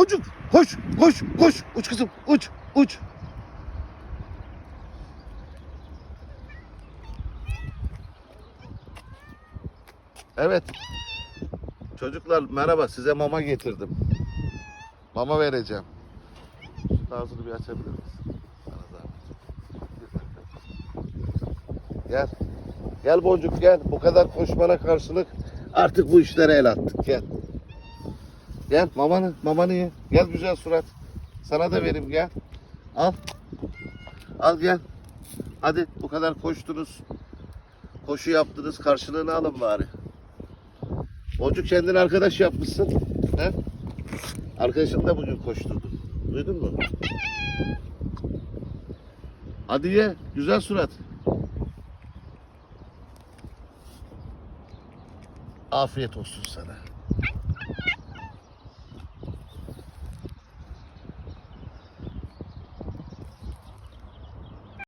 Boncuk koş koş koş. Uç kızım uç uç. Evet. Çocuklar merhaba size mama getirdim. Mama vereceğim. Şu ağzını bir açabilir misin? Gel. Gel boncuk gel. Bu kadar koşmana karşılık artık bu işlere el attık. Gel. Gel mamanı, mamanı ye. Gel güzel surat. Sana da vereyim gel. Al. Al gel. Hadi bu kadar koştunuz. Koşu yaptınız. Karşılığını alın bari. Boncuk kendini arkadaş yapmışsın. He? Arkadaşın da bugün koşturdu. Duydun mu? Hadi ye. Güzel surat. Afiyet olsun sana.